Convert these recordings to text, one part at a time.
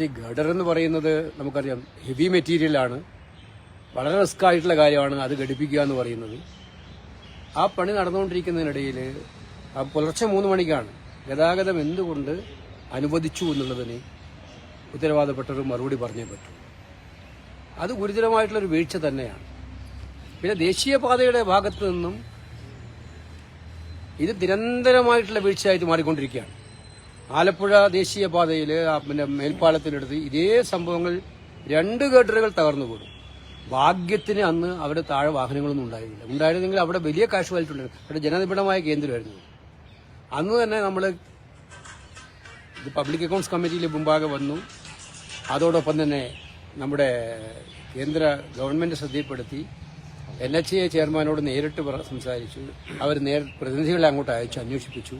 ഈ ഗഡർ എന്ന് പറയുന്നത് നമുക്കറിയാം ഹെവി മെറ്റീരിയലാണ് വളരെ റിസ്ക് ആയിട്ടുള്ള കാര്യമാണ് അത് ഘടിപ്പിക്കുക എന്ന് പറയുന്നത്. ആ പണി നടന്നുകൊണ്ടിരിക്കുന്നതിനിടയിൽ പുലർച്ചെ മൂന്ന് മണിക്കാണ് ഗതാഗതം എന്തുകൊണ്ട് അനുവദിച്ചു എന്നുള്ളതിന് ഉത്തരവാദപ്പെട്ടവർ മറുപടി പറഞ്ഞേ പറ്റൂ. അത് ഗുരുതരമായിട്ടുള്ളൊരു വീഴ്ച തന്നെയാണ്. പിന്നെ ദേശീയപാതയുടെ ഭാഗത്തു നിന്നും ഇത് നിരന്തരമായിട്ടുള്ള വീഴ്ചയായിട്ട് മാറിക്കൊണ്ടിരിക്കുകയാണ്. ആലപ്പുഴ ദേശീയപാതയിൽ പിന്നെ മേൽപ്പാലത്തിനടുത്ത് ഇതേ സംഭവങ്ങൾ രണ്ട് ഗട്ടറുകൾ തകർന്നു പോകും ഭാഗ്യത്തിന് അന്ന് അവിടെ താഴെ വാഹനങ്ങളൊന്നും ഉണ്ടായിരുന്നില്ല. ഉണ്ടായിരുന്നെങ്കിൽ അവിടെ വലിയ കാഷ്വാലിറ്റി ഉണ്ടായിരുന്നു. അവിടെ ജനനിബിഡമായ കേന്ദ്രമായിരുന്നു. അന്ന് തന്നെ നമ്മൾ ഇത് പബ്ലിക് അക്കൗണ്ട്സ് കമ്മിറ്റിയിൽ മുമ്പാകെ വന്നു. അതോടൊപ്പം തന്നെ നമ്മുടെ കേന്ദ്ര ഗവൺമെന്റ് ശ്രദ്ധയിൽപ്പെടുത്തി. എൻ എച്ച് എ ചെയർമാനോട് നേരിട്ട് സംസാരിച്ചു. അവർ നേരിട്ട് പ്രതിനിധികളെ അങ്ങോട്ട് അയച്ചു അന്വേഷിപ്പിച്ചു.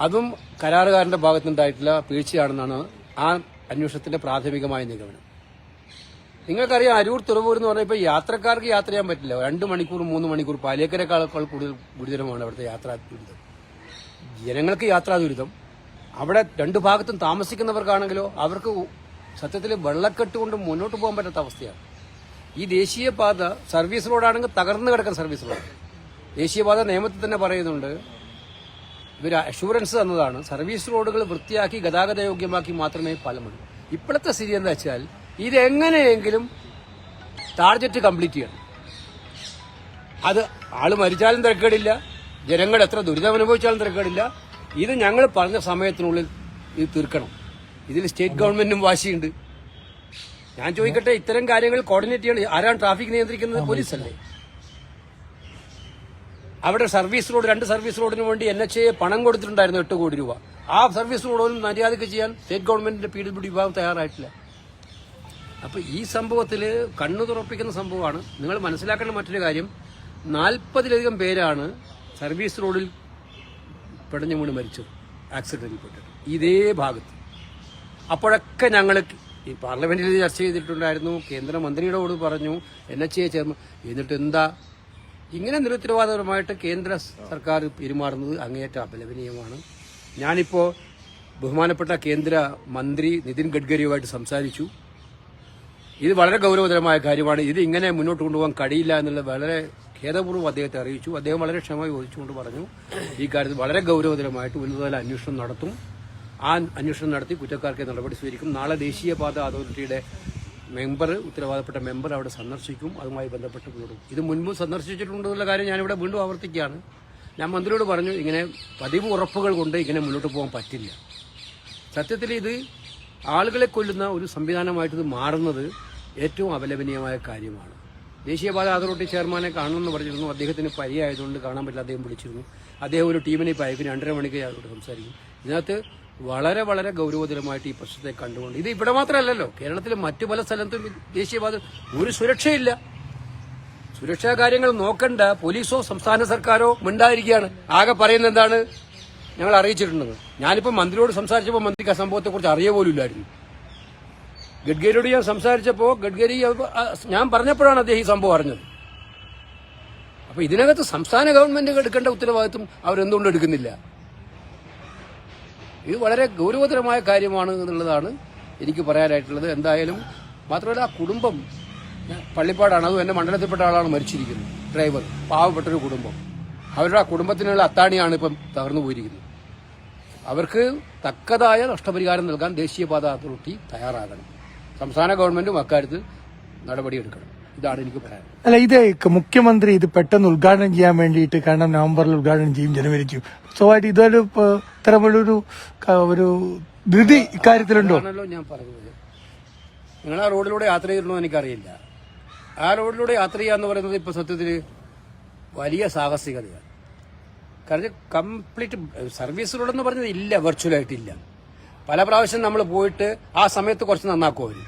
അതും കരാറുകാരന്റെ ഭാഗത്തുനിന്നുണ്ടായിട്ടുള്ള വീഴ്ചയാണെന്നാണ് ആ അന്വേഷണത്തിന്റെ പ്രാഥമികമായ നിഗമനം. നിങ്ങൾക്കറിയാം അരൂർ തുറവൂർ എന്ന് പറഞ്ഞാൽ ഇപ്പോൾ യാത്രക്കാർക്ക് യാത്ര ചെയ്യാൻ പറ്റില്ല. രണ്ട് മണിക്കൂർ മൂന്ന് മണിക്കൂർ പാലേക്കരക്കാളേക്കാൾ കൂടുതൽ ഗുരുതരമാണ് അവിടുത്തെ യാത്രാ ദുരിതം. ജനങ്ങൾക്ക് യാത്രാ ദുരിതം. അവിടെ രണ്ടു ഭാഗത്തും താമസിക്കുന്നവർക്കാണെങ്കിലോ അവർക്ക് സത്യത്തിൽ വെള്ളക്കെട്ട് കൊണ്ട് മുന്നോട്ട് പോകാൻ പറ്റാത്ത അവസ്ഥയാണ്. ഈ ദേശീയപാത സർവീസ് റോഡാണെങ്കിൽ തകർന്നു കിടക്കുന്ന സർവീസ് റോഡ് ദേശീയപാത നിയമത്തിൽ തന്നെ പറയുന്നുണ്ട് ഇവർ അഷുറൻസ് തന്നതാണ്. സർവീസ് റോഡുകൾ വൃത്തിയാക്കി ഗതാഗത യോഗ്യമാക്കി മാത്രമേ പാലമുള്ളൂ. ഇപ്പോഴത്തെ സ്ഥിതി എന്താ വെച്ചാൽ ഇതെങ്ങനെയെങ്കിലും ടാർജറ്റ് കംപ്ലീറ്റ് ചെയ്യണം. അത് ആൾ മരിച്ചാലും തിരക്കേടില്ല ജനങ്ങൾ എത്ര ദുരിതം അനുഭവിച്ചാലും തിരക്കേടില്ല. ഇത് ഞങ്ങൾ പറഞ്ഞ സമയത്തിനുള്ളിൽ ഇത് തീർക്കണം. ഇതിൽ സ്റ്റേറ്റ് ഗവൺമെന്റിനും വാശിയുണ്ട്. ഞാൻ ചോദിക്കട്ടെ ഇത്തരം കാര്യങ്ങൾ കോർഡിനേറ്റ് ചെയ്യണം. ആരാണ് ട്രാഫിക് നിയന്ത്രിക്കുന്നത്? പോലീസല്ലേ അവിടെ സർവീസ് റോഡ് രണ്ട് സർവീസ് റോഡിന് വേണ്ടി എൻ എച്ച് എ പണം കൊടുത്തിട്ടുണ്ടായിരുന്നു എട്ട് കോടി രൂപ. ആ സർവീസ് റോഡൊന്നും മര്യാദയ്ക്ക് ചെയ്യാൻ സ്റ്റേറ്റ് ഗവൺമെന്റിന്റെ പി ഡബ്ല്യു വിഭാഗം തയ്യാറായിട്ടില്ല. അപ്പൊ ഈ സംഭവത്തിൽ കണ്ണു തുറപ്പിക്കുന്ന സംഭവമാണ്. നിങ്ങൾ മനസ്സിലാക്കേണ്ട മറ്റൊരു കാര്യം നാൽപ്പതിലധികം പേരാണ് സർവീസ് റോഡിൽ പിടഞ്ഞു വീണ് മരിച്ചത് ആക്സിഡന്റിൽ പെട്ടിട്ട് ഇതേ ഭാഗത്ത്. അപ്പോഴൊക്കെ ഞങ്ങൾ ഈ പാർലമെന്റിൽ ചർച്ച ചെയ്തിട്ടുണ്ടായിരുന്നു കേന്ദ്രമന്ത്രിയുടെ കൂടെ പറഞ്ഞു എൻ എച്ച് എ ചേർന്ന്. എന്നിട്ട് എന്താ ഇങ്ങനെ നിരുത്തരവാദപരമായിട്ട് കേന്ദ്ര സർക്കാർ പെരുമാറുന്നത് അങ്ങേയറ്റം അപലപനീയമാണ്. ഞാനിപ്പോൾ ബഹുമാനപ്പെട്ട കേന്ദ്ര മന്ത്രി നിതിൻ ഗഡ്കരിയുമായിട്ട് സംസാരിച്ചു. ഇത് വളരെ ഗൗരവതരമായ കാര്യമാണ്. ഇത് ഇങ്ങനെ മുന്നോട്ട് കൊണ്ടുപോകാൻ കഴിയില്ല എന്നുള്ളത് വളരെ ഖേദപൂർവം അദ്ദേഹത്തെ അറിയിച്ചു. അദ്ദേഹം വളരെ ക്ഷമ ചോദിച്ചുകൊണ്ട് പറഞ്ഞു ഈ കാര്യത്തിൽ വളരെ ഗൗരവതരമായിട്ട് ഉന്നതതല അന്വേഷണം നടത്തും. ആ അന്വേഷണം നടത്തി കുറ്റക്കാർക്ക് നടപടി സ്വീകരിക്കും. നാളെ ദേശീയപാത അതോറിറ്റിയുടെ മെമ്പർ ഉത്തരവാദപ്പെട്ട മെമ്പർ അവിടെ സന്ദർശിക്കും അതുമായി ബന്ധപ്പെട്ട് കൂടും. ഇത് മുൻപ് സന്ദർശിച്ചിട്ടുണ്ടെന്നുള്ള കാര്യം ഞാനിവിടെ വീണ്ടും ആവർത്തിക്കുകയാണ്. ഞാൻ മന്ത്രിയോട് പറഞ്ഞു ഇങ്ങനെ പതിവ് ഉറപ്പുകൾ കൊണ്ട് ഇങ്ങനെ മുന്നോട്ട് പോകാൻ പറ്റില്ല. സത്യത്തിൽ ഇത് ആളുകളെ കൊല്ലുന്ന ഒരു സംവിധാനമായിട്ട് ഇത് മാറുന്നത് ഏറ്റവും അപലപനീയമായ കാര്യമാണ്. ദേശീയപാത അതോറിറ്റി ചെയർമാനെ കാണണമെന്ന് പറഞ്ഞിരുന്നു. അദ്ദേഹത്തിന് പരിയായതുകൊണ്ട് കാണാൻ പറ്റില്ല. അദ്ദേഹം വിളിച്ചിരുന്നു. അദ്ദേഹം ഒരു ടീമിനെ ഇപ്പോൾ അയക്കും രണ്ടര മണിക്ക് അവരോട് സംസാരിക്കും. ഇതിനകത്ത് വളരെ വളരെ ഗൗരവതരമായിട്ട് ഈ പ്രശ്നത്തെ കണ്ടുകൊണ്ട് ഇത് ഇവിടെ മാത്രമല്ലല്ലോ. കേരളത്തിലെ മറ്റു പല സ്ഥലത്തും ദേശീയപാത ഒരു സുരക്ഷയില്ല. സുരക്ഷാ കാര്യങ്ങൾ നോക്കണ്ട പോലീസോ സംസ്ഥാന സർക്കാരോ മിണ്ടായിരിക്കുകയാണ്. ആകെ പറയുന്നത് എന്താണ്? ഞങ്ങൾ അറിയിച്ചിട്ടുണ്ടെന്ന് ഞാനിപ്പോൾ മന്ത്രിയോട് സംസാരിച്ചപ്പോൾ മന്ത്രിക്ക് ആ സംഭവത്തെക്കുറിച്ച് അറിയ പോലും ഇല്ലായിരുന്നു ഗഡ്കരിയോട് ഞാൻ സംസാരിച്ചപ്പോൾ ഗഡ്കരി ഞാൻ പറഞ്ഞപ്പോഴാണ് അദ്ദേഹം ഈ സംഭവം അറിഞ്ഞത്. അപ്പൊ ഇതിനകത്ത് സംസ്ഥാന ഗവൺമെന്റ് എടുക്കേണ്ട ഉത്തരവാദിത്വം അവരെന്തുകൊണ്ട് എടുക്കുന്നില്ല? ഇത് വളരെ ഗൗരവതരമായ കാര്യമാണ് എന്നുള്ളതാണ് എനിക്ക് പറയാനായിട്ടുള്ളത്. എന്തായാലും മാത്രമല്ല ആ കുടുംബം പള്ളിപ്പാടാണ്. അതും എന്റെ മണ്ഡലത്തിൽപ്പെട്ട ആളാണ് മരിച്ചിരിക്കുന്നത്. ഡ്രൈവർ പാവപ്പെട്ടൊരു കുടുംബം. അവരുടെ ആ കുടുംബത്തിനുള്ള അത്താണിയാണ് ഇപ്പം തകർന്നു പോയിരിക്കുന്നത്. അവർക്ക് തക്കതായ നഷ്ടപരിഹാരം നൽകാൻ ദേശീയപാത അതോറിറ്റി തയ്യാറാകണം. സംസ്ഥാന ഗവൺമെന്റും അക്കാര്യത്തിൽ നടപടിയെടുക്കണം. ഇതാണ് എനിക്ക് പറയാൻ. അല്ല ഇത് മുഖ്യമന്ത്രി ഇത് പെട്ടെന്ന് ഉദ്ഘാടനം ചെയ്യാൻ വേണ്ടിയിട്ട് കാരണം നവംബറിൽ ഉദ്ഘാടനം ചെയ്യും ജനുവരി സോ സ്വാഭാവിക ഇതൊരു ഇത്തരമൊരു ഇത്തരമുള്ളൊരു ഒരു ധൃതി ഇക്കാര്യത്തിലുണ്ടോ? ആണല്ലോ ഞാൻ പറഞ്ഞത്. നിങ്ങൾ ആ റോഡിലൂടെ യാത്ര ചെയ്തിട്ടുണ്ടോ എനിക്കറിയില്ല. ആ റോഡിലൂടെ യാത്ര ചെയ്യാന്ന് പറയുന്നത് ഇപ്പൊ സത്യത്തിൽ വലിയ സാഹസികതയാണ്. കാരണം കംപ്ലീറ്റ് സർവീസ് റോഡെന്ന് പറഞ്ഞത് ഇല്ല വെർച്വലായിട്ടില്ല. പല പ്രാവശ്യം നമ്മൾ പോയിട്ട് ആ സമയത്ത് കുറച്ച് നന്നാക്കും അവർ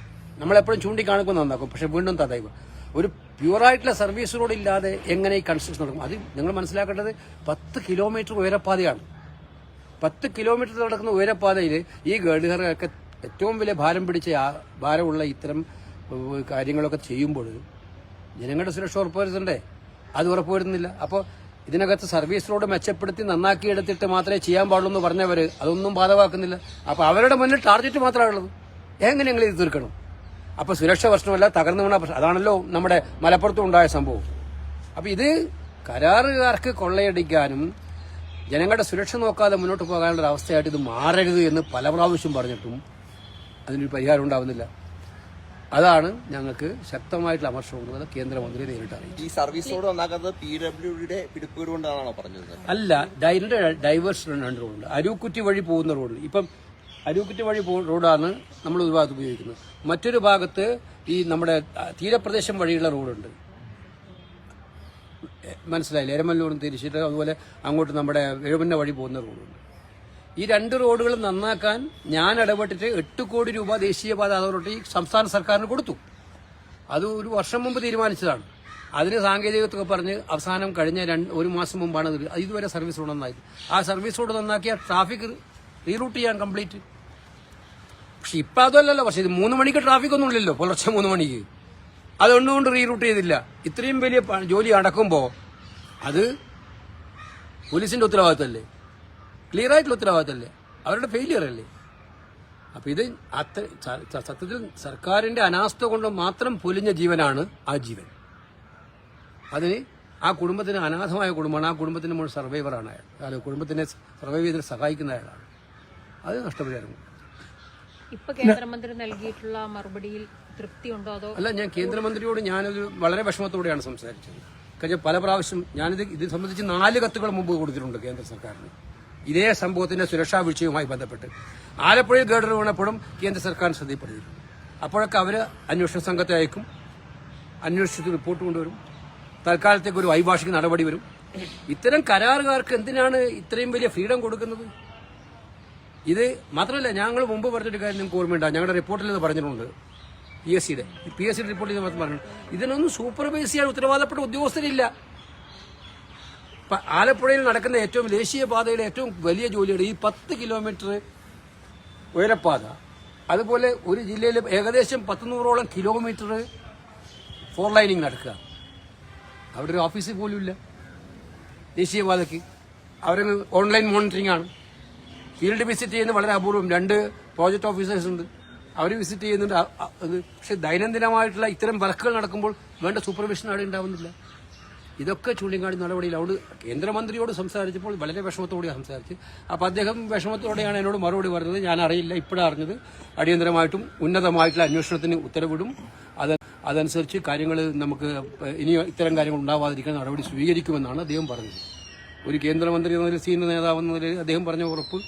നമ്മളെപ്പോഴും ചൂണ്ടിക്കാണിക്കും നന്നാക്കും പക്ഷെ വീണ്ടും തടയുക ഒരു പ്യുവറായിട്ടുള്ള സർവീസ് റോഡ് ഇല്ലാതെ എങ്ങനെ ഈ കൺസ്ട്രക്ഷൻ നടക്കും? അത് നിങ്ങൾ മനസ്സിലാക്കേണ്ടത് പത്ത് കിലോമീറ്റർ ഉയരപ്പാതയാണ്. പത്ത് കിലോമീറ്റർ നടക്കുന്ന ഉയരപ്പാതയിൽ ഈ ഗഡുകാരൊക്കെ ഏറ്റവും വലിയ ഭാരം പിടിച്ച ഭാരമുള്ള ഇത്തരം കാര്യങ്ങളൊക്കെ ചെയ്യുമ്പോൾ ജനങ്ങളുടെ സുരക്ഷ ഉറപ്പുവരുത്തണ്ടേ? അത് ഉറപ്പുവരുന്നില്ല അപ്പോൾ ഇതിനകത്ത് സർവീസ് റോഡ് മെച്ചപ്പെടുത്തി നന്നാക്കി എടുത്തിട്ട് മാത്രമേ ചെയ്യാൻ പാടുള്ളൂ എന്ന് പറഞ്ഞവർ അതൊന്നും ബാധകമാക്കുന്നില്ല. അപ്പോൾ അവരുടെ മുന്നിൽ ടാർഗറ്റ് മാത്രമേ എങ്ങനെ ഞങ്ങൾ ഇത് തീർക്കണം? അപ്പൊ സുരക്ഷ പ്രശ്നമല്ല തകർന്നു വീണ പ്രശ്നം. അതാണല്ലോ നമ്മുടെ മലപ്പുറത്തും ഉണ്ടായ സംഭവം. അപ്പൊ ഇത് കരാറുകാർക്ക് കൊള്ളയടിക്കാനും ജനങ്ങളുടെ സുരക്ഷ നോക്കാതെ മുന്നോട്ട് പോകാനുള്ള ഒരു അവസ്ഥയായിട്ട് ഇത് മാറരുത് എന്ന് പല പ്രാവശ്യം പറഞ്ഞിട്ടും അതിനൊരു പരിഹാരം ഉണ്ടാവുന്നില്ല. അതാണ് ഞങ്ങൾക്ക് ശക്തമായിട്ടുള്ള അമർഷം കൊടുക്കുന്നത് കേന്ദ്രമന്ത്രി നേരിട്ട് അറിയിച്ചു. ഈ സർവീസോട് റോഡ് നന്നാക്കുന്നത് പി ഡബ്ല്യുഡിയുടെ പിടിപ്പുകേട് പറഞ്ഞത് അല്ല ഡൈന്റെ ഡൈവേഴ്സ് രണ്ട് റോഡുണ്ട് അരൂക്കുറ്റി വഴി പോകുന്ന റോഡ് ഇപ്പം അരൂക്കുറ്റി വഴി റോഡാണ് നമ്മൾ ഒരു ഭാഗത്ത് ഉപയോഗിക്കുന്നത്. മറ്റൊരു ഭാഗത്ത് ഈ നമ്മുടെ തീരപ്രദേശം വഴിയുള്ള റോഡുണ്ട്. മനസ്സിലായില്ല? എരമല്ലൂരും തിരിച്ചിട്ട് അതുപോലെ അങ്ങോട്ട് നമ്മുടെ എഴുപന്ന വഴി പോകുന്ന റോഡുണ്ട്. ഈ രണ്ട് റോഡുകൾ നന്നാക്കാൻ ഞാൻ ഇടപെട്ടിട്ട് എട്ട് കോടി രൂപ ദേശീയപാത അതോറിറ്റി സംസ്ഥാന സർക്കാരിന് കൊടുത്തു. അത് ഒരു വർഷം മുമ്പ് തീരുമാനിച്ചതാണ്. അതിന് സാങ്കേതികത്വമൊക്കെ പറഞ്ഞ് അവസാനം കഴിഞ്ഞ രണ്ട് ഒരു മാസം മുമ്പാണ് ഇത്. ഇതുവരെ സർവീസ് റോഡ് നന്നായത് ആ സർവീസ് റോഡ് നന്നാക്കിയ ട്രാഫിക് റീറൂട്ട് ചെയ്യാൻ കംപ്ലീറ്റ്. പക്ഷെ ഇപ്പം അതല്ലല്ലോ പക്ഷെ ഇത് മൂന്ന് മണിക്ക് ട്രാഫിക് ഒന്നും ഇല്ലല്ലോ. പുലർച്ചെ മൂന്ന് മണിക്ക്. അതൊന്നുകൊണ്ട് റീറൂട്ട് ചെയ്തില്ല. ഇത്രയും വലിയ ജോലി അടക്കുമ്പോൾ അത് പോലീസിന്റെ ഉത്തരവാദിത്തല്ലേ? ക്ലിയർ ആയിട്ടുള്ള ഉത്തരവാദിത്തല്ലേ? അവരുടെ ഫെയിലിയർ അല്ലേ? അപ്പൊ ഇത് അത്ര സത്യത്തിൽ സർക്കാരിന്റെ അനാസ്ഥ കൊണ്ട് മാത്രം പൊലിഞ്ഞ ജീവനാണ് ആ ജീവൻ. അതിന് ആ കുടുംബത്തിന് അനാഥമായ കുടുംബമാണ്. ആ കുടുംബത്തിന് മുഴുവൻ സർവൈവറാണ് അയാൾ. അല്ല കുടുംബത്തിനെ സർവൈവ് ചെയ്തിട്ട് സഹായിക്കുന്ന അയാളാണ്. അത് നഷ്ടപരിഹാരം. മറുപടിയിൽ അതോ അല്ല ഞാൻ കേന്ദ്രമന്ത്രിയോട് ഞാനൊരു വളരെ വിഷമത്തോടെയാണ് സംസാരിച്ചത്. കഴിഞ്ഞ പല പ്രാവശ്യം ഞാനിത് ഇത് സംബന്ധിച്ച് നാല് കത്തുകൾ മുമ്പ് കൊടുത്തിട്ടുണ്ട് കേന്ദ്ര സർക്കാരിന്. ഇതേ സംഭവത്തിന്റെ സുരക്ഷാ വീഴ്ചയുമായി ബന്ധപ്പെട്ട്. ആലപ്പുഴയിൽ ഗേഡർ വീണപ്പോഴും കേന്ദ്ര സർക്കാർ ശ്രദ്ധയിൽപ്പെടുത്തിയിട്ടുണ്ട് അപ്പോഴൊക്കെ അവർ അന്വേഷണ സംഘത്തെ അയക്കും. അന്വേഷിച്ചിട്ട് റിപ്പോർട്ട് കൊണ്ടുവരും. തൽക്കാലത്തേക്ക് ഒരു വൈഭാഷിക നടപടി വരും. ഇത്തരം കരാറുകാർക്ക് എന്തിനാണ് ഇത്രയും വലിയ ഫ്രീഡം കൊടുക്കുന്നത്? ഇത് മാത്രമല്ല ഞങ്ങൾ മുമ്പ് പറഞ്ഞൊരു കാര്യം നിങ്ങൾക്ക് ഓർമ്മയുണ്ടാകും ഞങ്ങളുടെ റിപ്പോർട്ടിൽ ഇത് പറഞ്ഞിട്ടുണ്ട്. പി എസ് സിയുടെ പി എസ് സിയുടെ റിപ്പോർട്ടിൽ മാത്രം പറഞ്ഞു ഇതിനൊന്നും സൂപ്പർവൈസ് ചെയ്യാൻ ഉത്തരവാദപ്പെട്ട ഉദ്യോഗസ്ഥരില്ല. ആലപ്പുഴയിൽ നടക്കുന്ന ഏറ്റവും ദേശീയ പാതയിലെ ഏറ്റവും വലിയ ജോലിയാണ് ഈ പത്ത് കിലോമീറ്റർ ഉയരപ്പാത അതുപോലെ ഒരു ജില്ലയിൽ ഏകദേശം പത്തുനൂറോളം കിലോമീറ്റർ ഫോർ ലൈനിങ് നടക്കുക. അവിടെ ഒരു ഓഫീസ് പോലും ഇല്ല ദേശീയപാതയ്ക്ക് അവർ ഓൺലൈൻ മോണിറ്ററിംഗ് ആണ്. ഫീൽഡ് വിസിറ്റ് ചെയ്യുന്ന വളരെ അപൂർവം രണ്ട് പ്രോജക്ട് ഓഫീസേഴ്സ് ഉണ്ട്. അവർ വിസിറ്റ് ചെയ്യുന്നുണ്ട്. പക്ഷെ ദൈനംദിനമായിട്ടുള്ള ഇത്തരം വർക്കുകൾ നടക്കുമ്പോൾ വേണ്ട സൂപ്പർവിഷൻ അവിടെ ഉണ്ടാവുന്നില്ല. ഇതൊക്കെ ചൂണ്ടിക്കാണി നടപടിയിൽ അവിടെ കേന്ദ്രമന്ത്രിയോട് സംസാരിച്ചപ്പോൾ വളരെ വിഷമത്തോടെ സംസാരിച്ച്. അപ്പോൾ അദ്ദേഹം വിഷമത്തോടെയാണ് എന്നോട് മറുപടി പറഞ്ഞത്. ഞാൻ അറിയില്ല ഇപ്പോഴാണ് അറിഞ്ഞത്. അടിയന്തരമായിട്ടും ഉന്നതമായിട്ടുള്ള അന്വേഷണത്തിന് ഉത്തരവിടും. അത് അതനുസരിച്ച് കാര്യങ്ങൾ നമുക്ക് ഇനി ഇത്തരം കാര്യങ്ങൾ ഉണ്ടാവാതിരിക്കാൻ നടപടി സ്വീകരിക്കുമെന്നാണ് അദ്ദേഹം പറഞ്ഞത്. ഒരു കേന്ദ്രമന്ത്രി എന്ന നിലയിൽ സീനിയർ നേതാവ് എന്ന നിലയിൽ അദ്ദേഹം പറഞ്ഞ ഉറപ്പ്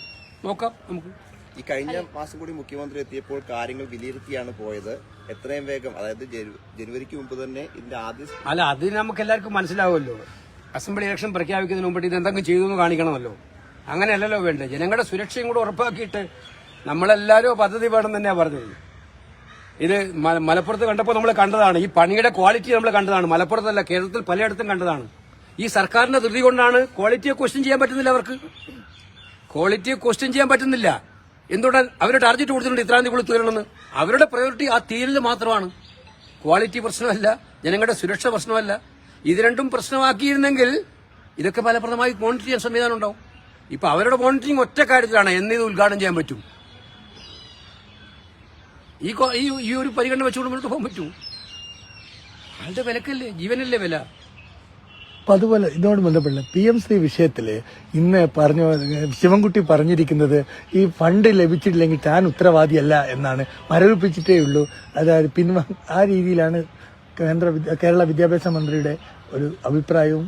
നോക്കാം നമുക്ക്. ഈ കഴിഞ്ഞ മാസം കൂടി മുഖ്യമന്ത്രി എത്തിയപ്പോൾ കാര്യങ്ങൾ വിലയിരുത്തിയാണ് പോയത്. എത്രയും വേഗം അതായത് ജനുവരിക്ക് മുമ്പ് തന്നെ ഇതിന്റെ ആദ്യ അല്ല അത് നമുക്ക് എല്ലാവർക്കും മനസ്സിലാവുമല്ലോ. അസംബ്ലി ഇലക്ഷൻ പ്രഖ്യാപിക്കുന്നതിന് മുമ്പിട്ട് ഇത് എന്തെങ്കിലും ചെയ്തു എന്ന് കാണിക്കണമല്ലോ. അങ്ങനെയല്ലല്ലോ വേണ്ടത് ജനങ്ങളുടെ സുരക്ഷയും കൂടെ ഉറപ്പാക്കിയിട്ട് നമ്മളെല്ലാവരും പദ്ധതി വേണം തന്നെയാണ് പറഞ്ഞത്. ഇത് മലപ്പുറത്ത് കണ്ടപ്പോൾ നമ്മൾ കണ്ടതാണ്. ഈ പണിയുടെ ക്വാളിറ്റി നമ്മൾ കണ്ടതാണ്. മലപ്പുറത്തല്ല കേരളത്തിൽ പലയിടത്തും കണ്ടതാണ്. ഈ സർക്കാരിന്റെ ധൃതി കൊണ്ടാണ് ക്വാളിറ്റിയെ ക്വസ്റ്റ്യൻ ചെയ്യാൻ പറ്റുന്നില്ല അവർക്ക്. ക്വാളിറ്റിയെ ക്വസ്റ്റ്യൻ ചെയ്യാൻ പറ്റുന്നില്ല. എന്തുകൊണ്ടാണ് അവർ ടാർജറ്റ് കൊടുത്തിട്ടുണ്ട് ഇത്രാം തീയതി തീരണമെന്ന്? അവരുടെ പ്രയോറിറ്റി ആ തീരൽ മാത്രമാണ്. ക്വാളിറ്റി പ്രശ്നമല്ല ജനങ്ങളുടെ സുരക്ഷ പ്രശ്നമല്ല. ഇത് രണ്ടും പ്രശ്നമാക്കിയിരുന്നെങ്കിൽ ഇതൊക്കെ ഫലപ്രദമായി മോണിറ്റർ ചെയ്യാൻ സംവിധാനം ഉണ്ടാവും. ഇപ്പൊ അവരുടെ മോണിറ്ററിംഗ് ഒറ്റ കാര്യത്തിലാണ് എന്ന് ഇത് ഉദ്ഘാടനം ചെയ്യാൻ പറ്റും. ഈ ഈ ഒരു പരിഗണന വെച്ചുകൊണ്ട് മുന്നോട്ട് പോകാൻ പറ്റൂ ആളുടെ വിലക്കല്ലേ? ജീവനല്ലേ വില? അപ്പൊ അതുപോലെ ഇതോട് ബന്ധപ്പെട്ട പി എം ശ്രീ വിഷയത്തിൽ ഇന്ന് പറഞ്ഞു ശിവൻകുട്ടി പറഞ്ഞിരിക്കുന്നത് ഈ ഫണ്ട് ലഭിച്ചിട്ടില്ലെങ്കിൽ താൻ ഉത്തരവാദിയല്ല എന്നാണ്. മരവിപ്പിച്ചിട്ടേ ഉള്ളൂ അതായത് പിൻവ ആ രീതിയിലാണ് കേന്ദ്ര കേരള വിദ്യാഭ്യാസ മന്ത്രിയുടെ ഒരു അഭിപ്രായവും.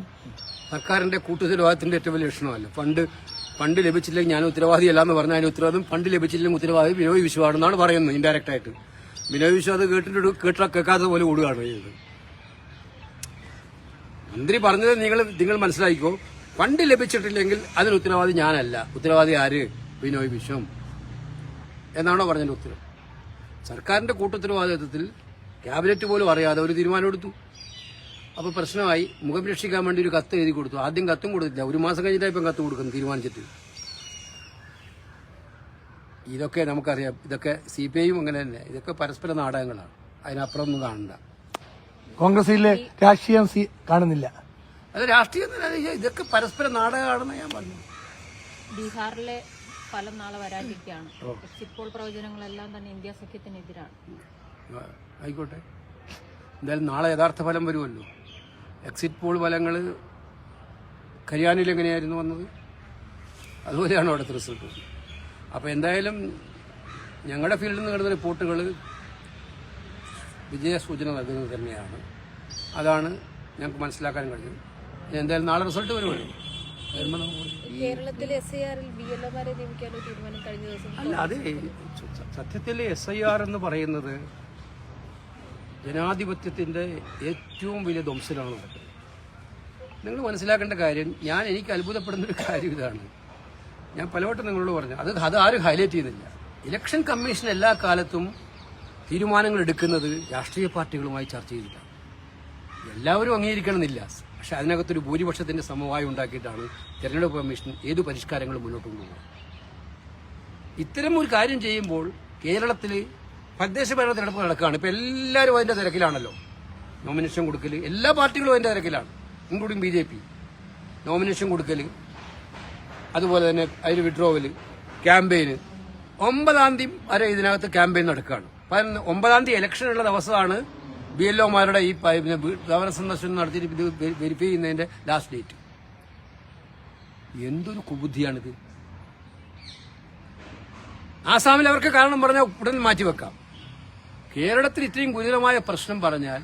സർക്കാരിന്റെ കൂട്ടുത്തരവാദിത്തത്തിന്റെ ഏറ്റവും വലിയ ലക്ഷണമല്ല ഫണ്ട് ഫണ്ട് ലഭിച്ചില്ലെങ്കിൽ ഞാൻ ഉത്തരവാദിയല്ല എന്ന് പറഞ്ഞാൽ അതിന് ഫണ്ട് ലഭിച്ചില്ലെങ്കിൽ ഉത്തരവാദി ബിനോയ് വിശ്വാണെന്നാണ് പറയുന്നത് ഇൻഡയറക്റ്റ് ആയിട്ട്. ബിനോയ് വിശ്വ അത് കേട്ടിട്ട് കേട്ട കേൾക്കാത്ത പോലെ ഓടുകയാണ് ചെയ്തത് മന്ത്രി പറഞ്ഞത് നിങ്ങൾ നിങ്ങൾ മനസ്സിലാക്കിക്കോ ഫണ്ട് ലഭിച്ചിട്ടില്ലെങ്കിൽ അതിന് ഉത്തരവാദി ഞാനല്ല. ഉത്തരവാദി ആര്? ബിനോയ് വിശ്വം എന്നാണോ പറഞ്ഞതിന്റെ ഉത്തരം? സർക്കാരിന്റെ കൂട്ടുത്തരവാദിത്വത്തിൽ ക്യാബിനറ്റ് പോലും അറിയാതെ ഒരു തീരുമാനം എടുത്തു അപ്പൊ പ്രശ്നമായി മുഖം രക്ഷിക്കാൻ വേണ്ടി ഒരു കത്ത് എഴുതി കൊടുത്തു. ആദ്യം കത്തും കൊടുത്തില്ല. ഒരു മാസം കഴിഞ്ഞിട്ടാണ് ഇപ്പം കത്ത് കൊടുക്കുന്നു തീരുമാനിച്ചിട്ട്. ഇതൊക്കെ നമുക്കറിയാം. ഇതൊക്കെ സി പി ഐയും അങ്ങനെ തന്നെ. ഇതൊക്കെ പരസ്പര നാടകങ്ങളാണ്. അതിനപ്പുറം ഒന്നും കാണണ്ട. കോൺഗ്രസിലെ രാഷ്ട്രീയം സി കാണുന്നില്ല. അത് രാഷ്ട്രീയം ഇതൊക്കെ പരസ്പര നാടകമാണെന്ന് ഞാൻ പറഞ്ഞു. ബീഹാറിലെ ഫലം നാളെ വരാനിരിക്കുകയാണ്. ഇപ്പോൾ പോൾ പ്രവചനങ്ങളെല്ലാം തന്നെ ഇന്ത്യ സഖ്യത്തിനെതിരാണ്. ആയിക്കോട്ടെ. എന്തായാലും നാളെ യഥാർത്ഥ ഫലം വരുമല്ലോ. എക്സിറ്റ് പോൾ ഫലങ്ങൾ കരിയാനിൽ എങ്ങനെയായിരുന്നു വന്നത്? അതുപോലെയാണ് അവിടുത്തെ റിസൾട്ട് അപ്പോൾ എന്തായാലും ഞങ്ങളുടെ ഫീൽഡിൽ നിന്ന് കിട്ടുന്ന റിപ്പോർട്ടുകൾ വിജയസൂചന നൽകുന്നത് തന്നെയാണ്. അതാണ് ഞങ്ങൾക്ക് മനസ്സിലാക്കാൻ കഴിഞ്ഞത്. എന്തായാലും നാളെ റിസൾട്ട് വരുമല്ലോ. അല്ല അത് സത്യത്തിൽ എസ് ഐ ആർ എന്ന് പറയുന്നത് ജനാധിപത്യത്തിന്റെ ഏറ്റവും വലിയ ധ്വംസനാണ് നിങ്ങൾ മനസ്സിലാക്കേണ്ട കാര്യം ഞാൻ എനിക്ക് അത്ഭുതപ്പെടുന്ന ഒരു കാര്യം ഇതാണ്. ഞാൻ പലവട്ടം നിങ്ങളോട് പറഞ്ഞു അത് അത് ആരും ഹൈലൈറ്റ് ചെയ്യുന്നില്ല. ഇലക്ഷൻ കമ്മീഷൻ എല്ലാ കാലത്തും തീരുമാനങ്ങൾ എടുക്കുന്നത് രാഷ്ട്രീയ പാർട്ടികളുമായി ചർച്ച ചെയ്തിട്ടാണ്. എല്ലാവരും അംഗീകരിക്കണമെന്നില്ല. പക്ഷെ അതിനകത്തൊരു ഭൂരിപക്ഷത്തിന്റെ സമവായം ഉണ്ടാക്കിയിട്ടാണ് തെരഞ്ഞെടുപ്പ് കമ്മീഷൻ ഏത് പരിഷ്കാരങ്ങളും മുന്നോട്ട് കൊണ്ടുപോകുന്നത്. ഇത്തരം ഒരു കാര്യം ചെയ്യുമ്പോൾ കേരളത്തിൽ തദ്ദേശ ഭരണ തിരഞ്ഞെടുപ്പ് നടക്കുകയാണ്. ഇപ്പൊ എല്ലാവരും അതിന്റെ തിരക്കിലാണല്ലോ. നോമിനേഷൻ കൊടുക്കൽ എല്ലാ പാർട്ടികളും അതിന്റെ തിരക്കിലാണ് including B J P. Nomination കൊടുക്കൽ അതുപോലെ തന്നെ അതിൽ വിഡ്രോവൽ ക്യാമ്പയിന്. ഒമ്പതാം തീയതി വരെ ഇതിനകത്ത് ക്യാമ്പയിൻ നടക്കുകയാണ്. ഒമ്പതാം തീയതി ഇലക്ഷനുള്ള ദിവസമാണ് ബി എൽ ഒമാരുടെ ഈ ഭവന സന്ദർശനം നടത്തിയിട്ട് വെരിഫൈ ചെയ്യുന്നതിന്റെ ലാസ്റ്റ് ഡേറ്റ് എന്തൊരു കുബുദ്ധിയാണിത്. ആസാമിൽ അവർക്ക് കാരണം പറഞ്ഞാൽ ഉടൻ മാറ്റിവെക്കാം. കേരളത്തിൽ ഇത്രയും ഗുരുതരമായ പ്രശ്നം പറഞ്ഞാൽ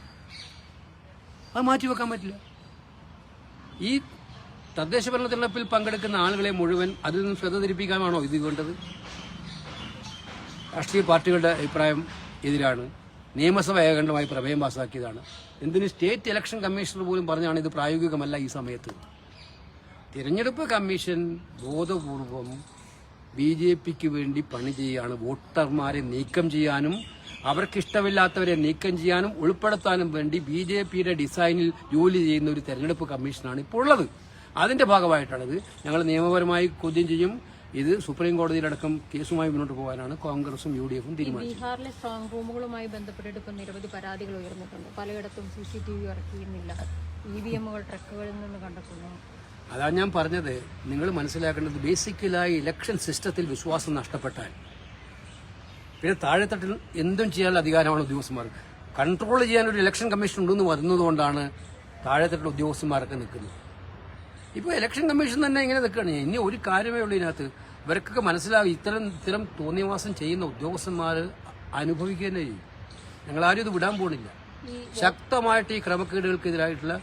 അത് മാറ്റിവെക്കാൻ പറ്റില്ല. ഈ തദ്ദേശ ഭരണ തെരഞ്ഞെടുപ്പിൽ പങ്കെടുക്കുന്ന ആളുകളെ മുഴുവൻ അതിൽ നിന്ന് ശ്രദ്ധ തിരിപ്പിക്കാനാണോ ഇത് വേണ്ടത്? രാഷ്ട്രീയ പാർട്ടികളുടെ അഭിപ്രായം എതിരാണ്. നിയമസഭ ഏകണ്ഠമായി പ്രമേയം പാസാക്കിയതാണ്. എന്തിന് സ്റ്റേറ്റ് ഇലക്ഷൻ കമ്മീഷണർ പോലും പറഞ്ഞാണ് ഇത് പ്രായോഗികമല്ല ഈ സമയത്ത്? തിരഞ്ഞെടുപ്പ് കമ്മീഷൻ ബോധപൂർവം ബി ജെ പിക്ക് വേണ്ടി പണി ചെയ്യുകയാണ് വോട്ടർമാരെ നീക്കം ചെയ്യാനും അവർക്കിഷ്ടമില്ലാത്തവരെ നീക്കം ചെയ്യാനും ഉൾപ്പെടുത്താനും വേണ്ടി ബി ജെ പിയുടെ ഡിസൈനിൽ ജോലി ചെയ്യുന്ന ഒരു തെരഞ്ഞെടുപ്പ് കമ്മീഷനാണ് ഇപ്പോൾ ഉള്ളത് അതിന്റെ ഭാഗമായിട്ടാണിത്. ഞങ്ങൾ നിയമപരമായി ചോദ്യം ചെയ്യും. ഇത് സുപ്രീം കോടതിയിലടക്കം കേസുമായി മുന്നോട്ട് പോകാനാണ് കോൺഗ്രസും യു ഡി എഫും തീരുമാനിച്ചത്. ബീഹാറിലെ സ്ട്രോങ് റൂമുകളുമായി ബന്ധപ്പെട്ടിട്ട് ഇപ്പം നിരവധി പരാതികൾ ഉയർന്നിട്ടുണ്ട്. പലയിടത്തും സി സി ടി വി ഇറക്കിയിരുന്നില്ല. ഇ വി എമ്മുകൾ ട്രക്കുകളിൽ നിന്ന് കണ്ടെത്തുന്നു. അതാണ് ഞാൻ പറഞ്ഞത്. നിങ്ങൾ മനസ്സിലാക്കേണ്ടത് ബേസിക്കലായി ഇലക്ഷൻ സിസ്റ്റത്തിൽ വിശ്വാസം നഷ്ടപ്പെട്ടാൽ പിന്നെ താഴെത്തട്ടിൽ എന്തും ചെയ്യാനുള്ള അധികാരമാണ് ഉദ്യോഗസ്ഥന്മാർക്ക്. കൺട്രോൾ ചെയ്യാൻ ഒരു ഇലക്ഷൻ കമ്മീഷൻ ഉണ്ടെന്ന് വരുന്നതുകൊണ്ടാണ് താഴെത്തട്ടിൽ ഉദ്യോഗസ്ഥന്മാരൊക്കെ നിൽക്കുന്നത്. ഇപ്പോൾ ഇലക്ഷൻ കമ്മീഷൻ തന്നെ ഇങ്ങനെ നിൽക്കുകയാണ്. ഇനി ഒരു കാര്യമേ ഉള്ളൂ ഇതിനകത്ത്. ഇവർക്കൊക്കെ മനസ്സിലാവും ഇത്തരം ഇത്തരം തോന്നിയവാസം ചെയ്യുന്ന ഉദ്യോഗസ്ഥന്മാർ അനുഭവിക്കുക തന്നെ ചെയ്യും. ഞങ്ങളാരും ഇത് വിടാൻ പോകുന്നില്ല ശക്തമായിട്ട് ഈ ക്രമക്കേടുകൾക്കെതിരായിട്ടുള്ള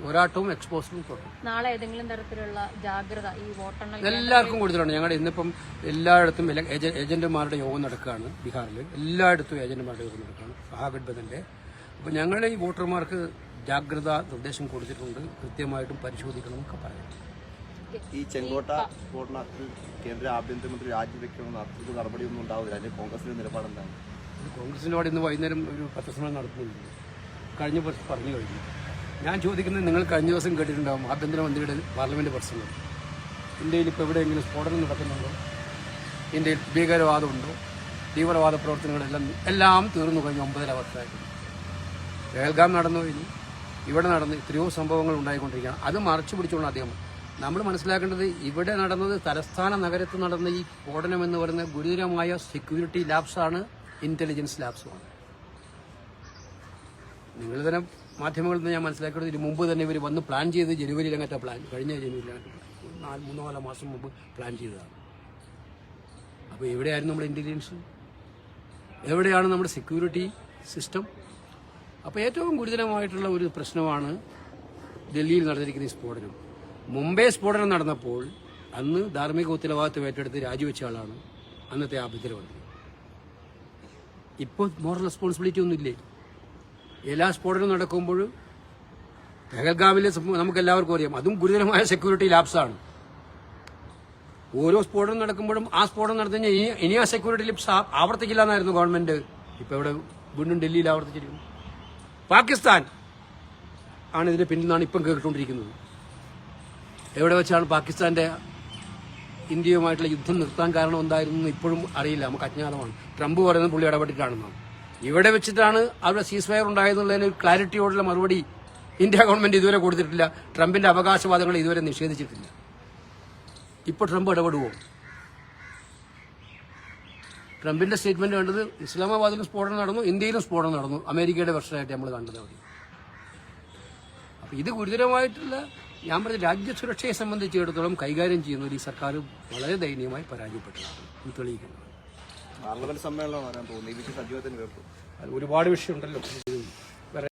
പോരാട്ടവും എക്സ്പോസറും കൊടുക്കും നാളെ ഏതെങ്കിലും തരത്തിലുള്ള ജാഗ്രത ഈ വോട്ടെണ്ണൽ എല്ലാവർക്കും കൊടുത്തിട്ടുണ്ട് ഞങ്ങളുടെ ഇന്നിപ്പം എല്ലായിടത്തും ഏജന്റുമാരുടെ യോഗം നടക്കുകയാണ് ബീഹാറിൽ എല്ലായിടത്തും ഏജന്റുമാരുടെ യോഗം നടക്കുകയാണ് മഹാഗഡ്ബന്ധന്റെ. അപ്പോൾ ഞങ്ങളുടെ ഈ വോട്ടർമാർക്ക് ജാഗ്രത നിർദ്ദേശം കൊടുത്തിട്ടുണ്ട്. കൃത്യമായിട്ടും പരിശോധിക്കണം എന്നൊക്കെ പറയാം ഈ ചെങ്കോട്ട സ്ഫോടനത്തിൽ കേന്ദ്ര ആഭ്യന്തരമന്ത്രി രാജിവെക്കണമെന്ന് അത്തരത്തിൽ നടപടിയൊന്നും ഉണ്ടാവില്ല. അതിന്റെ കോൺഗ്രസിന്റെ നിലപാടെന്താണ് കോൺഗ്രസിനോട് ഇന്ന് വൈകുന്നേരം ഒരു പത്രസമ്മേളനം നടത്തുന്നുണ്ട്. കഴിഞ്ഞ വർഷം പറഞ്ഞു കഴിഞ്ഞു. ഞാൻ ചോദിക്കുന്നത് നിങ്ങൾ കഴിഞ്ഞ ദിവസം കേട്ടിട്ടുണ്ടാവും ആഭ്യന്തരമന്ത്രിയുടെ പാർലമെന്റ് പ്രസംഗം. ഇന്ത്യയിൽ ഇപ്പോൾ എവിടെയെങ്കിലും സ്ഫോടനം നടക്കുന്നുണ്ടോ? ഇന്ത്യയിൽ ഭീകരവാദമുണ്ടോ തീവ്രവാദ പ്രവർത്തനങ്ങളെല്ലാം എല്ലാം തീർന്നു കഴിഞ്ഞു ഒമ്പതര വർഷമായിട്ട്. പേൽഗാം നടന്നു കഴിഞ്ഞു ഇവിടെ നടന്ന് എത്രയോ സംഭവങ്ങൾ ഉണ്ടായിക്കൊണ്ടിരിക്കുകയാണ്. അത് മറച്ചു പിടിച്ചുകൊണ്ട് അദ്ദേഹം. നമ്മൾ മനസ്സിലാക്കേണ്ടത് ഇവിടെ നടന്നത് തലസ്ഥാന നഗരത്ത് നടന്ന ഈ സ്ഫോടനം എന്ന് പറയുന്ന ഗുരുതരമായ സെക്യൂരിറ്റി ലാബ്സാണ് ഇന്റലിജൻസ് ലാബ്സുമാണ് നിങ്ങൾ തന്നെ മാധ്യമങ്ങളിൽ നിന്ന് ഞാൻ മനസ്സിലാക്കിയത് ഇതിന് മുമ്പ് തന്നെ ഇവർ വന്ന് പ്ലാൻ ചെയ്ത് ജനുവരിയിലങ്ങത്തെ പ്ലാൻ കഴിഞ്ഞ പ്ലാൻ നാല് മൂന്നോ നാലോ മാസം മുമ്പ് പ്ലാൻ ചെയ്തതാണ്. അപ്പോൾ എവിടെയായിരുന്നു നമ്മുടെ ഇന്റലിജൻസ് എവിടെയാണ് നമ്മുടെ സെക്യൂരിറ്റി സിസ്റ്റം അപ്പോൾ ഏറ്റവും ഗുരുതരമായിട്ടുള്ള ഒരു പ്രശ്നമാണ് ഡൽഹിയിൽ നടന്നിരിക്കുന്ന ഈ സ്ഫോടനം. മുംബൈ സ്ഫോടനം നടന്നപ്പോൾ അന്ന് ധാർമ്മിക ഉത്തരവാദിത്വം ഏറ്റെടുത്ത് രാജിവെച്ച ആളാണ് അന്നത്തെ ആഭ്യന്തരമന്ത്രി ഇപ്പോൾ മോറൽ റെസ്പോൺസിബിലിറ്റി ഒന്നുമില്ലേ? എല്ലാ സ്ഫോടനവും നടക്കുമ്പോൾ പെഹൽഗാമിലെ നമുക്ക് എല്ലാവർക്കും അറിയാം. അതും ഗുരുതരമായ സെക്യൂരിറ്റി ലാപ്സാണ് ഓരോ സ്ഫോടനം നടക്കുമ്പോഴും ആ സ്ഫോടനം നടത്തി കഴിഞ്ഞാൽ ഇനി ഇനി ആ സെക്യൂരിറ്റി ലിപ്സ് ആവർത്തിക്കില്ല എന്നായിരുന്നു ഗവൺമെന്റ്. ഇപ്പൊ ഇവിടെ വീണ്ടും ഡൽഹിയിൽ ആവർത്തിച്ചിരിക്കുന്നു. പാകിസ്ഥാൻ ആണ് ഇതിന് പിന്നിൽ നിന്നാണ് ഇപ്പം കേട്ടുകൊണ്ടിരിക്കുന്നത് എവിടെ വെച്ചാണ് പാകിസ്ഥാന്റെ ഇന്ത്യയുമായിട്ടുള്ള യുദ്ധം നിർത്താൻ കാരണം എന്തായിരുന്നു ഇപ്പോഴും അറിയില്ല. നമുക്ക് അജ്ഞാതമാണ്. ട്രംപ് പറയുന്നത് പുള്ളി ഇടപെട്ടിട്ടാണെന്നാണ്. ഇവിടെ വെച്ചിട്ടാണ് അവിടെ സീസ് ഫയർ ഉണ്ടായതെന്നുള്ളതിന് ക്ലാരിറ്റിയോടുള്ള മറുപടി ഇന്ത്യ ഗവൺമെന്റ് ഇതുവരെ കൊടുത്തിട്ടില്ല. ട്രംപിന്റെ അവകാശവാദങ്ങൾ ഇതുവരെ നിഷേധിച്ചിട്ടില്ല. ഇപ്പോൾ ട്രംപ് ഇടപെടുവോ? ട്രംപിന്റെ സ്റ്റേറ്റ്മെന്റ് കണ്ടത് ഇസ്ലാമാബാദിലും സ്ഫോടനം നടന്നു ഇന്ത്യയിലും സ്ഫോടനം നടന്നു. അമേരിക്കയുടെ വർഷമായിട്ട് നമ്മൾ കണ്ടത് അവിടെ. അപ്പൊ ഇത് ഗുരുതരമായിട്ടുള്ള ഞാൻ പറഞ്ഞ രാജ്യസുരക്ഷയെ സംബന്ധിച്ചിടത്തോളം കൈകാര്യം ചെയ്യുന്ന ഈ സർക്കാർ വളരെ ദയനീയമായി പരാജയപ്പെട്ടതാണ്. തെളിയിക്കുന്നത് പാർലമെന്റ് സമ്മേളനം വരാൻ പോകുന്നു ഈ വിഷയം സജീവത്തിന് കേട്ടു അത് ഒരുപാട് വിഷയമുണ്ടല്ലോ.